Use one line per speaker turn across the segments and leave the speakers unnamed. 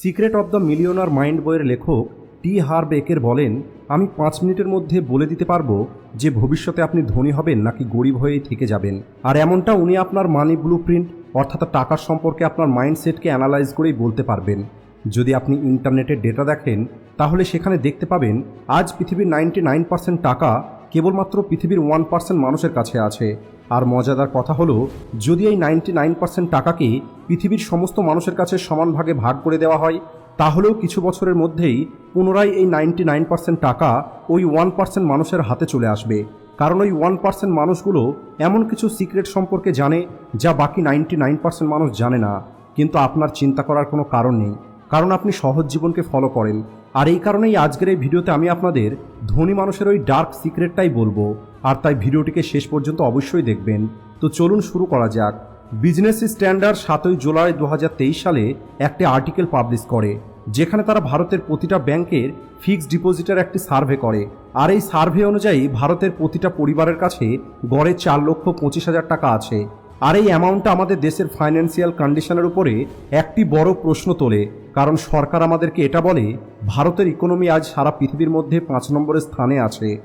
Secret of the millionaire mind বইয়ের লেখক টি হার বেকের বলেন, আমি পাঁচ মিনিটের মধ্যে বলে দিতে পারব যে ভবিষ্যতে আপনি ধনী হবেন নাকি গরিব হয়েই থেকে যাবেন। আর এমনটা উনি আপনার মানি ব্লু প্রিন্ট অর্থাৎ টাকার সম্পর্কে আপনার মাইন্ডসেটকে অ্যানালাইজ করেই বলতে পারবেন। যদি আপনি ইন্টারনেটের ডেটা দেখেন, তাহলে সেখানে দেখতে পাবেন, আজ পৃথিবীর নাইনটি নাইন পার্সেন্ট টাকা কেবলমাত্র পৃথিবীর ওয়ান পার্সেন্ট মানুষের কাছে আছে। আর মজাদার কথা হলো, যদি এই নাইনটি নাইন পার্সেন্ট টাকাকে পৃথিবীর সমস্ত মানুষের কাছে সমান ভাগে ভাগ করে দেওয়া হয়, তাহলেও কিছু বছরের মধ্যেই পুনরায় এই নাইনটি নাইন পার্সেন্ট টাকা ওই ওয়ান পার্সেন্ট মানুষের হাতে চলে আসবে। কারণ ওই ওয়ান পার্সেন্ট মানুষগুলো এমন কিছু সিক্রেট সম্পর্কে জানে, যা বাকি নাইনটি নাইন পার্সেন্ট মানুষ জানে না। কিন্তু আপনার চিন্তা করার কোনো কারণ নেই। কারণ আপনি সহজ জীবনকে ফলো করেন। আর এই কারণেই আজকের এই ভিডিওতে আমি আপনাদের ধনী মানুষের ওই ডার্ক সিক্রেটটাই বলব। আর তাই ভিডিওটিকে শেষ পর্যন্ত অবশ্যই দেখবেন। তো চলুন শুরু করা যাক। বিজনেস স্ট্যান্ডার্ড সাতই জুলাই দু হাজার তেইশ সালে একটি আর্টিকেল পাবলিশ করে, যেখানে তারা ভারতের প্রতিটা ব্যাংকের ফিক্সড ডিপোজিটের একটি সার্ভে করে। আর এই সার্ভে অনুযায়ী ভারতের প্রতিটা পরিবারের কাছে গড়ে চার লক্ষ পঁচিশ হাজার টাকা আছে। আর এই অ্যামাউন্টটা আমাদের দেশের ফাইন্যান্সিয়াল কন্ডিশনের উপরে একটি বড় প্রশ্ন তোলে। কারণ সরকার আমাদেরকে এটা বলে, ভারতের ইকোনমি আজ সারা পৃথিবীর মধ্যে পাঁচ নম্বরের স্থানে আছে।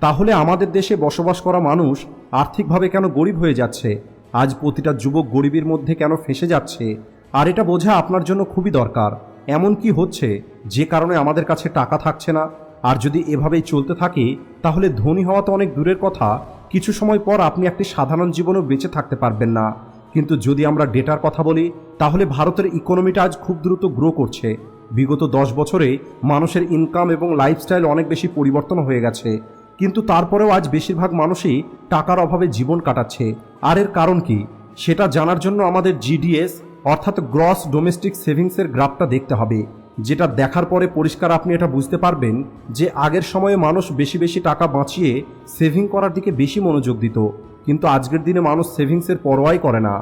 তাহলে আমাদের দেশে বসবাস করা মানুষ আর্থিকভাবে কেন গরিব হয়ে যাচ্ছে? আজ প্রতিটা যুবক গরিবের মধ্যে কেন ফেসে যাচ্ছে? আর এটা বোঝা আপনার জন্য খুবই দরকার। এমন কি হচ্ছে, যে কারণে আমাদের কাছে টাকা থাকছে না? আর যদি এভাবেই চলতে থাকে, তাহলে ধনী হওয়া তো অনেক দূরের কথা। কিছু সময় পর আপনি একটি সাধারণ জীবনেও বেঁচে থাকতে পারবেন না। কিন্তু যদি আমরা ডেটার কথা বলি, তাহলে ভারতের ইকোনমিটা আজ খুব দ্রুত গ্রো করছে। বিগত দশ বছরে মানুষের ইনকাম এবং লাইফস্টাইল অনেক বেশি পরিবর্তন হয়ে গেছে। কিন্তু তারপরেও আজ বেশিরভাগ মানুষই টাকার অভাবে জীবন কাটাচ্ছে। আর এর কারণ কি? সেটা জানার জন্য আমাদের জিডিএস অর্থাৎ গ্রস ডোমেস্টিক সেভিংসের গ্রাফটা দেখতে হবে। যেটা দেখার পরে পরিষ্কার আপনি এটা বুঝতে পারবেন যে আগের সময়ে মানুষ বেশি বেশি টাকা বাঁচিয়ে সেভিং করার দিকে বেশি মনোযোগ দিত। কিন্তু আজকের দিনে মানুষ সেভিংসের পরোয়াই করে না।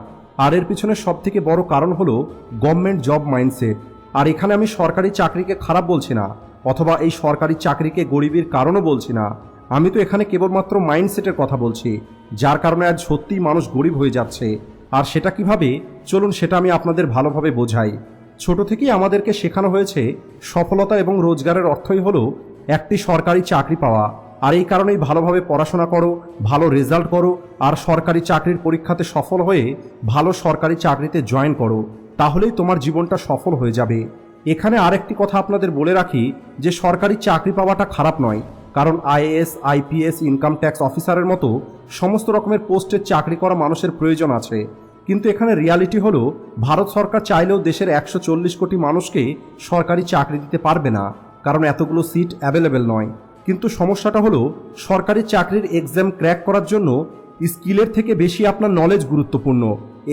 আর এর পিছনে সব থেকে বড় কারণ হলো গভর্নমেন্ট জব মাইন্ডসেট আর এখানে আমি সরকারি চাকরিকে খারাপ বলছি না, অথবা এই সরকারি চাকরিকে গরিবের কারণও বলছি না। আমি তো এখানে কেবলমাত্র মাইন্ডসেটের কথা বলছি, যার কারণে আজ সত্যিই মানুষ গরিব হয়ে যাচ্ছে। আর সেটা কীভাবে? চলুন সেটা আমি আপনাদের ভালোভাবে বোঝাই। ছোট থেকেই আমাদেরকে শেখানো হয়েছে, সফলতা এবং রোজগারের অর্থই হলো একটি সরকারি চাকরি পাওয়া। আর এই কারণেই ভালোভাবে পড়াশোনা করো, ভালো রেজাল্ট করো, আর সরকারি চাকরির পরীক্ষাতে সফল হয়ে ভালো সরকারি চাকরিতে জয়েন করো। তাহলেই তোমার জীবনটা সফল হয়ে যাবে। এখানে আরেকটি কথা আপনাদের বলে রাখি যে, সরকারি চাকরি পাওয়াটা খারাপ নয়। কারণ আইএএস, আইপিএস, ইনকাম ট্যাক্স অফিসারের মতো সমস্ত রকমের পোস্টের চাকরি করা মানুষের প্রয়োজন আছে। কিন্তু এখানে রিয়ালিটি হলো, ভারত সরকার চাইলেও দেশের একশো চল্লিশ কোটি মানুষকে সরকারি চাকরি দিতে পারবে না, কারণ এতগুলো সিট অ্যাভেলেবেল নয়। কিন্তু সমস্যাটা হলো, সরকারি চাকরির এক্সাম ক্র্যাক করার জন্য স্কিলের থেকে বেশি আপনার নলেজ গুরুত্বপূর্ণ।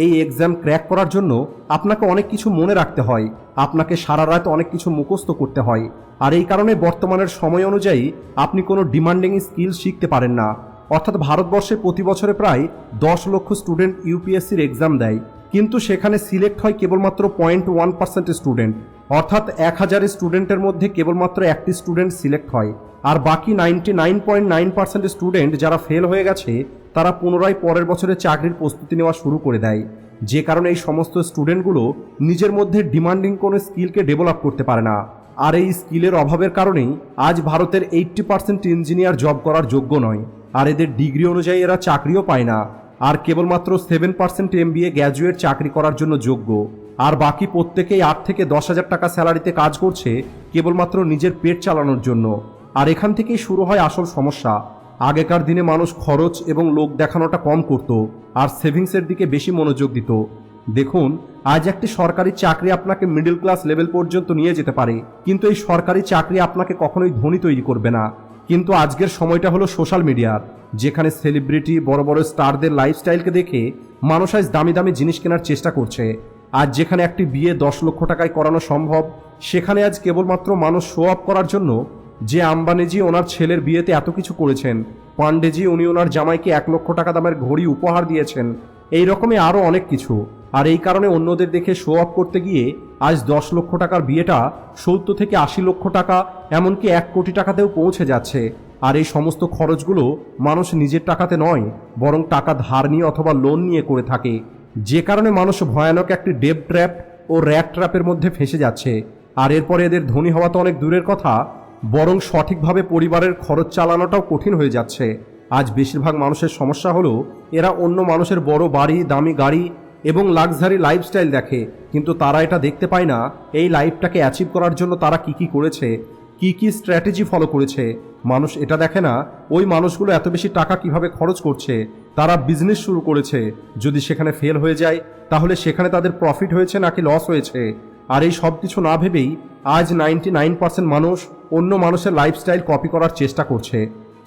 এই এক্সাম ক্র্যাক করার জন্য আপনাকে অনেক কিছু মনে রাখতে হয়, আপনাকে সারা রাত অনেক কিছু মুখস্থ করতে হয়। আর এই কারণে বর্তমানের সময় অনুযায়ী আপনি কোনো ডিমান্ডিং স্কিল শিখতে পারেন না। অর্থাৎ ভারতবর্ষে প্রতি বছরে প্রায় দশ লক্ষ স্টুডেন্ট ইউপিএসসির এক্সাম দেয়। কিন্তু সেখানে সিলেক্ট হয় কেবলমাত্র পয়েন্ট ওয়ান পার্সেন্ট স্টুডেন্ট অর্থাৎ এক হাজার স্টুডেন্টের মধ্যে কেবলমাত্র একটি স্টুডেন্ট সিলেক্ট হয়। আর বাকি ninety nine point nine percent student যারা ফেল হয়ে গেছে, তারা পুনরায় পরের বছরে চাকরির প্রস্তুতি নেওয়া শুরু করে দেয়। যে কারণে এই সমস্ত স্টুডেন্টগুলো নিজের মধ্যে ডিমান্ডিং কোনো স্কিলকে ডেভেলপ করতে পারে না। আর এই স্কিলের অভাবের কারণেই আজ ভারতের এইট্টি পার্সেন্ট ইঞ্জিনিয়ার জব করার যোগ্য নয়। আর এদের ডিগ্রি অনুযায়ী এরা চাকরিও পায় না। আর কেবলমাত্র seven percent M BA graduate চাকরি করার জন্য যোগ্য। আর বাকি প্রত্যেকেই আট থেকে দশ হাজার টাকা স্যালারিতে কাজ করছে, কেবলমাত্র নিজের পেট চালানোর জন্য। আর এখান থেকেই শুরু হয় আসল সমস্যা। আগেকার দিনে মানুষ খরচ এবং লোক দেখানোটা কম করত, আর সেভিংসের দিকে বেশি মনোযোগ দিত। দেখুন, আজ একটি সরকারি চাকরি আপনাকে মিডল ক্লাস লেভেল পর্যন্ত নিয়ে যেতে পারে, কিন্তু এই সরকারি চাকরি আপনাকে কখনোই ধনী তৈরি করবে না। কিন্তু আজকের সময়টা হলো সোশ্যাল মিডিয়ার, যেখানে সেলিব্রিটি, বড় বড় স্টারদের লাইফস্টাইলকে দেখে মানুষ আজ দামি দামি জিনিস কেনার চেষ্টা করছে। আজ যেখানে একটি বিয়ে দশ লক্ষ টাকায় করানো সম্ভব, সেখানে আজ কেবলমাত্র মানুষ শো আপ করার জন্য যে আম্বানিজি ওনার ছেলের বিয়েতে এত কিছু করেছেন, পান্ডেজি উনি ওনার জামাইকে এক লক্ষ টাকা দামের ঘড়ি উপহার দিয়েছেন, এই রকমই আরও অনেক কিছু। আর এই কারণে অন্যদের দেখে শো অফ করতে গিয়ে আজ দশ লক্ষ টাকার বিয়েটা সত্তর থেকে আশি লক্ষ টাকা, এমনকি এক কোটি টাকাতেও পৌঁছে যাচ্ছে। আর এই সমস্ত খরচগুলো মানুষ নিজের টাকাতে নয়, বরং টাকা ধার নিয়ে অথবা লোন নিয়ে করে থাকে। যে কারণে মানুষ ভয়ানক একটি ডেব ট্র্যাপ ও ও র্যাট ট্র্যাপের মধ্যে ফেসে যাচ্ছে। আর এরপরে এদের ধনী হওয়া তো অনেক দূরের কথা, বরং সঠিকভাবে পরিবারের খরচ চালানোটাও কঠিন হয়ে যাচ্ছে। আজ বেশিরভাগ মানুষের সমস্যা হলো, এরা অন্য মানুষের বড় বাড়ি, দামি গাড়ি এবং লাক্সারি লাইফস্টাইল দেখে, কিন্তু তারা এটা দেখতে পায় না, এই লাইফটাকে অ্যাচিভ করার জন্য তারা কি কি করেছে, কি কি স্ট্র্যাটেজি ফলো করেছে, মানুষ এটা দেখে না, ওই মানুষগুলো এত বেশি টাকা কীভাবে খরচ করছে, তারা বিজনেস শুরু করেছে, যদি সেখানে ফেল হয়ে যায়, তাহলে সেখানে তাদের প্রফিট হয়েছে নাকি লস হয়েছে, আর এই সব কিছু না ভেবেই আজ নাইনটি নাইন পার্সেন্ট মানুষ অন্য মানুষের লাইফস্টাইল কপি করার চেষ্টা করছে।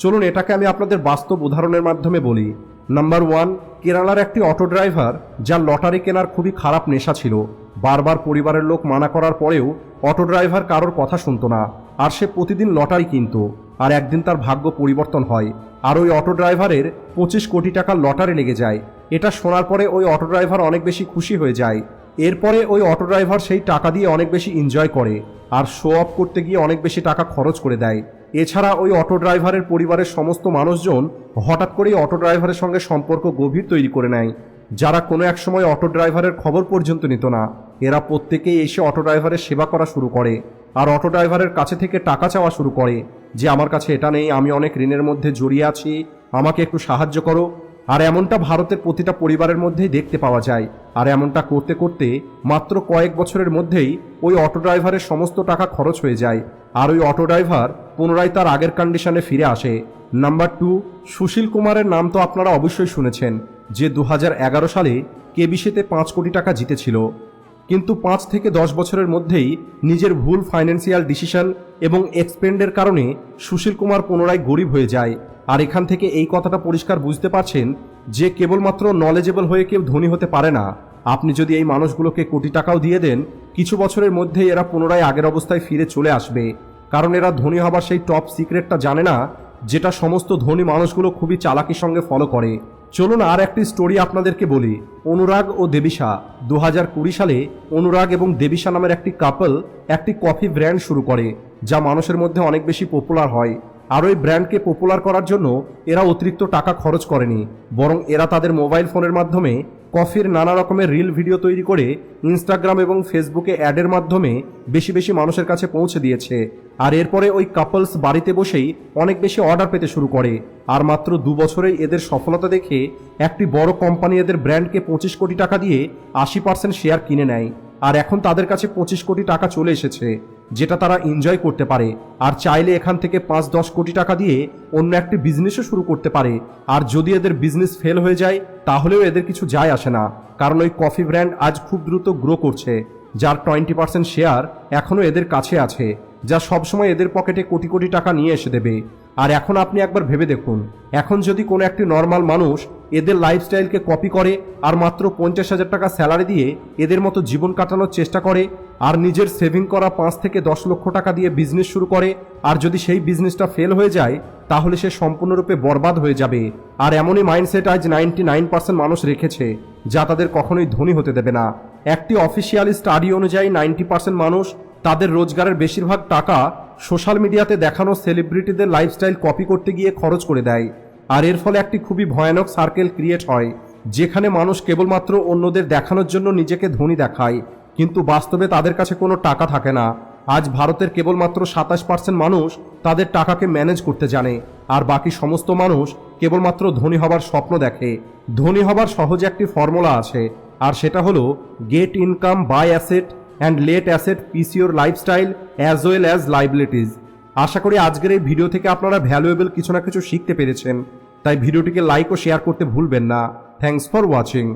চলুন এটাকে আমি আপনাদের বাস্তব উদাহরণের মাধ্যমে বলি। নাম্বার ওয়ান কেরালার একটি অটো ড্রাইভার, যার লটারি কেনার খুবই খারাপ নেশা ছিল। বারবার পরিবারের লোক মানা করার পরেও অটো ড্রাইভার কারোর কথা শুনতো না, আর সে প্রতিদিন লটারি কিনত, আর একদিন তার ভাগ্য পরিবর্তন হয়। আর ওই অটো ড্রাইভারের পঁচিশ কোটি টাকার লটারি লেগে যায়। এটা শোনার পরে ওই অটো ড্রাইভার অনেক বেশি খুশি হয়ে যায়। এরপরে ওই অটো ড্রাইভার সেই টাকা দিয়ে অনেক বেশি এনজয় করে, আর শো অফ করতে গিয়ে অনেক বেশি টাকা খরচ করে দেয়। এছাড়া ওই অটো ড্রাইভারের পরিবারের সমস্ত মানুষজন হঠাৎ করেই অটো ড্রাইভারের সঙ্গে সম্পর্ক গভীর তৈরি করে নেয়। যারা কোনো এক সময় অটো ড্রাইভারের খবর পর্যন্ত নিত না। এরা প্রত্যেকেই এসে অটো ড্রাইভারের সেবা করা শুরু করে আর অটো ড্রাইভারের কাছে থেকে টাকা চাওয়া শুরু করে যে, আমার কাছে এটা নেই, আমি অনেক ঋণের মধ্যে জড়িয়ে আছি, আমাকে একটু সাহায্য করো। আর এমনটা ভারতের প্রতিটা পরিবারের মধ্যেই দেখতে পাওয়া যায়। আর এমনটা করতে করতে মাত্র কয়েক বছরের মধ্যেই ওই অটো ড্রাইভারের সমস্ত টাকা খরচ হয়ে যায়। আর ওই অটো ড্রাইভার পুনরায় তার আগের কন্ডিশনে ফিরে আসে। নাম্বার টু সুশীল কুমারের নাম তো আপনারা অবশ্যই শুনেছেন, যে দু হাজার এগারো সালে কেবিসিতে পাঁচ কোটি টাকা জিতেছিল। কিন্তু পাঁচ থেকে দশ বছরের মধ্যেই নিজের ভুল ফাইন্যান্সিয়াল ডিসিশন এবং এক্সপেন্ডের কারণে সুশীল কুমার পুনরায় গরিব হয়ে যায়। আর এখান থেকে এই কথাটা পরিষ্কার বুঝতে পারছেন যে কেবলমাত্র নলেজেবল হয়ে কেউ ধনী হতে পারে না। আপনি যদি এই মানুষগুলোকে কোটি টাকাও দিয়ে দেন, কিছু বছরের মধ্যেই এরা পুনরায় আগের অবস্থায় ফিরে চলে আসবে। কারণ এরা ধনী হবার সেই টপ সিক্রেটটা জানে না, যেটা সমস্ত ধনী মানুষগুলো খুবই চালাকির সঙ্গে ফলো করে। চলুন আর একটি স্টোরি আপনাদেরকে বলি। অনুরাগ ও দেবিশা। দু হাজার কুড়ি সালে অনুরাগ এবং দেবিশা নামের একটি কাপল একটি কফি ব্র্যান্ড শুরু করে, যা মানুষের মধ্যে অনেক বেশি পপুলার হয়। আর ওই ব্র্যান্ডকে পপুলার করার জন্য এরা অতিরিক্ত টাকা খরচ করেনি, বরং এরা তাদের মোবাইল ফোনের মাধ্যমে কফির নানা রকমের রিল ভিডিও তৈরি করে ইনস্টাগ্রাম এবং ফেসবুকে অ্যাডের মাধ্যমে বেশি বেশি মানুষের কাছে পৌঁছে দিয়েছে। আর এরপরে ওই কাপলস বাড়িতে বসেই অনেক বেশি অর্ডার পেতে শুরু করে। আর মাত্র দু বছরেই এদের সফলতা দেখে একটি বড় কোম্পানি এদের ব্র্যান্ডকে পঁচিশ কোটি টাকা দিয়ে আশি পার্সেন্ট শেয়ার কিনে নেয়। আর এখন তাদের কাছে পঁচিশ কোটি টাকা চলে এসেছে। যেটা তারা এনজয় করতে পারে। আর চাইলে এখান থেকে পাঁচ দশ কোটি টাকা দিয়ে অন্য একটি বিজনেসও শুরু করতে পারে। আর যদি এদের বিজনেস ফেল হয়ে যায়, তাহলেও এদের কিছু যায় আসে না। কারণ ওই কফি ব্র্যান্ড আজ খুব দ্রুত গ্রো করছে, যার টোয়েন্টি পার্সেন্ট শেয়ার এখনও এদের কাছে আছে, যা সবসময় এদের পকেটে কোটি কোটি টাকা নিয়ে এসে দেবে। আর এখন আপনি একবার ভেবে দেখুন, এখন যদি কোনো একটি নর্মাল মানুষ এদের লাইফস্টাইলকে কপি করে, আর মাত্র পঞ্চাশ হাজার টাকা স্যালারি দিয়ে এদের মতো জীবন কাটানোর চেষ্টা করে আর নিজের সেভিং করা পাঁচ থেকে দশ লক্ষ টাকা দিয়ে বিজনেস শুরু করে, আর যদি সেই বিজনেসটা ফেল হয়ে যায়, তাহলে সে সম্পূর্ণরূপে বরবাদ হয়ে যাবে। আর এমনই মাইন্ডসেট আজ নাইনটি নাইন পার্সেন্ট মানুষ রেখেছে, যা তাদের কখনোই ধনী হতে দেবে না। একটি অফিসিয়াল স্টাডি অনুযায়ী নাইনটি পার্সেন্ট মানুষ তাদের রোজগারের বেশিরভাগ টাকা সোশ্যাল মিডিয়াতে দেখানো সেলিব্রিটিদের লাইফস্টাইল কপি করতে গিয়ে খরচ করে দেয়। আর এর ফলে একটি খুবই ভয়ানক সার্কেল ক্রিয়েট হয়, যেখানে মানুষ কেবলমাত্র অন্যদের দেখানোর জন্য নিজেকে ধনী দেখায়। কিন্তু বাস্তবে তাদের কাছে কোনো টাকা থাকে না। আজ ভারতের কেবলমাত্র সাতাশ পার্সেন্ট মানুষ তাদের টাকাকে ম্যানেজ করতে জানে, আর বাকি সমস্ত মানুষ কেবলমাত্র ধনী হবার স্বপ্ন দেখে। ধনী হবার সহজে একটি ফর্মুলা আছে, আর সেটা হলো get income by asset and let asset procure lifestyle as well as liabilities আশা করি আজকের এই ভিডিও থেকে আপনারা ভ্যালুয়েবল কিছু না কিছু শিখতে পেরেছেন, তাই ভিডিওটিকে লাইক ও শেয়ার করতে ভুলবেন না। Thanks for watching